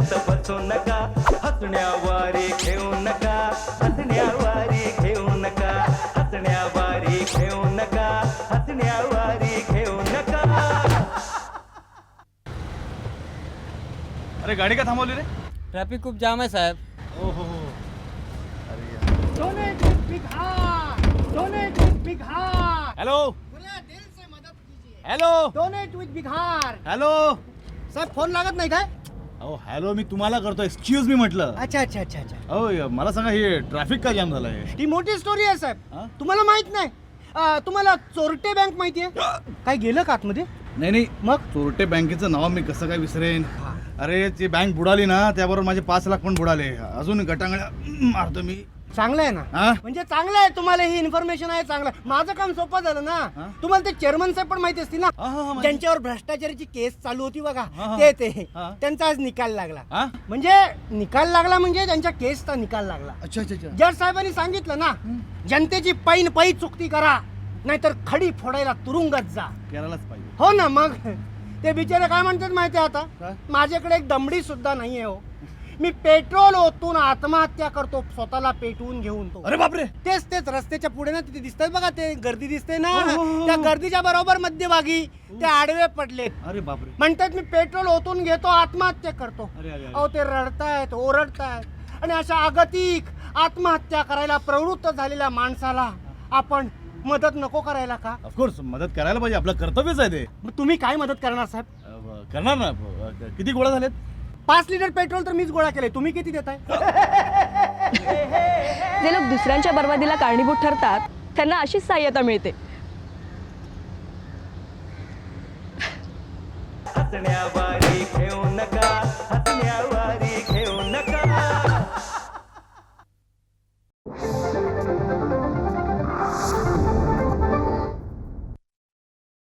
बसू नका हसण्यावारे घेऊ नका। हसण्यावारी घेऊ नका। हसण्यावारी घेऊ नका। हसण्यावारी घेऊ नका। अरे गाडी का थांबवली रे? ट्रॅफिक खूप जाम आहे साहेब. ओ हो हो हॅलो. खुले दिल से मदद कीजिए. Hello. Donate with big heart hello. Saheb phone लागत नाही काय? अहो हॅलो मी तुम्हाला करतो एक्सक्यूज मी म्हटलं. अच्छा अच्छा अच्छा अच्छा. अहो य- मला सांगा हे ट्रॅफिक का जाम झालंय? ही मोठी स्टोरी आहे साहेब? तुम्हाला माहीत नाही. अं, तुम्हाला चोरटे बँक माहितीये? काय गेलं का आतमध्ये? नाही नाही. मग? चोरटे बँकेचं नाव मी कसं काय विसरेन? अरे ती बँक बुडाली ना त्याबरोबर माझे पाच लाख पण बुडाले. अजून गटांगड्या मारतो मी. चांगलं आहे ना? हा? म्हणजे चांगलं आहे तुम्हाला ही इन्फॉर्मेशन आहे चांगलं आहे. माझं काम सोपं झालं ना? तुम्हाला ते चेअरमन साहेब पण माहिती असतील ना? हा, हा, हा, माहिती. ज्यांच्यावर भ्रष्टाचाराची केस चालू होती बघा हा, हा. ते ते. हा. त्यांचा आज निकाल लागला. म्हणजे निकाल लागला म्हणजे त्यांच्या केसचा निकाल लागला. अच्छा अच्छा अच्छा. जज साहेबांनी सांगितलं ना जनतेची पैन पै चुकती करा नाहीतर खडी फोडायला तुरुंगात जा. करायलाच पाहिजे. हो ना मग? ते बिचारे काय म्हणतात माहिती आहे आता? काय? माझ्याकडे एक दमडी सुद्धा नाहीये हो. मी पेट्रोल ओतून आत्महत्या करतो स्वतःला पेटवून घेऊन तो. अरे बापरे! तेच तेच रस्त्याच्या पुढे ना तिथे दिसतात बघा ते गर्दी दिसते ना. हो, हो, हो. त्या गर्दीच्या बरोबर मध्यभागी ते आडवे पडलेत अरे बापरे. म्हणतात मी पेट्रोल ओतून घेतो आत्महत्या करतो. अरे अरे अहो ते रडतायत ओरडतायत. आणि अशा अगतिक आत्महत्या करायला प्रवृत्त झालेल्या माणसाला आपण मदत नको करायला का? ऑफकोर्स मदत करायला पाहिजे. आपलं कर्तव्यच आहे ते. मग तुम्ही काय मदत करणार साहेब? अ, करणार ना. अ, किती गोळा झालेत? पाच लिटर पेट्रोल तर मीच गोळा केलंय. तुम्ही किती देताय? जे लोक दुसऱ्यांच्या बर्बादीला कारणीभूत ठरतात त्यांना अशीच सहाय्यता मिळते. घेऊ नका.